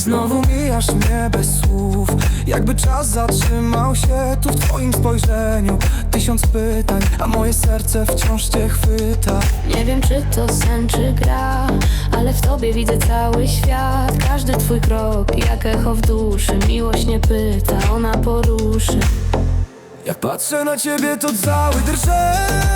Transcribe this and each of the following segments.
Znowu mijasz mnie bez słów. Jakby czas zatrzymał się tu w twoim spojrzeniu. Tysiąc pytań, a moje serce wciąż cię chwyta. Nie wiem czy to sen czy gra Ale w tobie widzę cały świat. Każdy twój krok jak echo w duszy Miłość nie pyta, ona poruszy. Jak patrzę na ciebie to cały drżę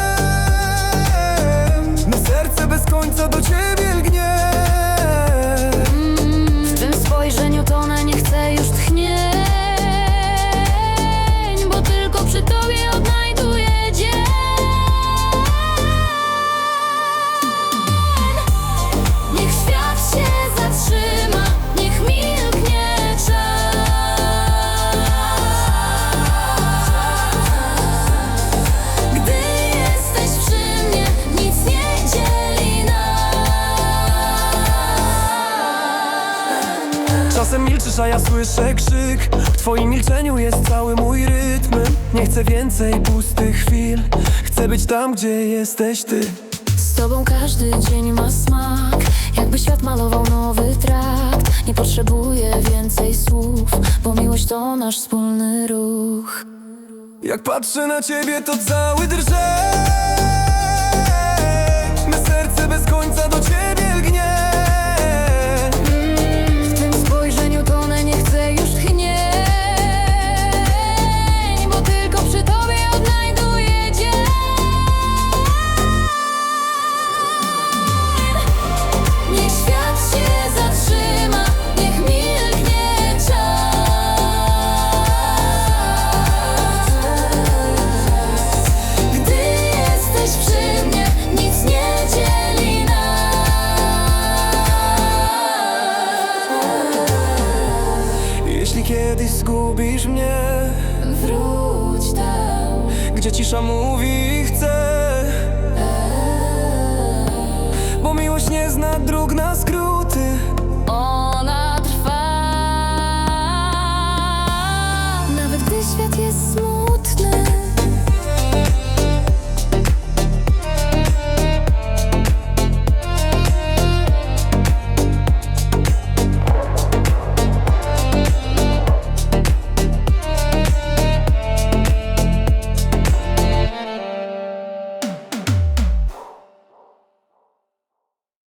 Czasem milczysz, a ja słyszę krzyk. W twoim milczeniu jest cały mój rytm. Nie chcę więcej pustych chwil. Chcę być tam, gdzie jesteś ty. Z tobą każdy dzień ma smak. Jakby świat malował nowy trakt. Nie potrzebuję więcej słów Bo miłość to nasz wspólny ruch. Jak patrzę na ciebie, to cały drżę Jeśli kiedyś zgubisz mnie. Wróć tam. Gdzie cisza mówi chce Bo miłość nie zna dróg na skrót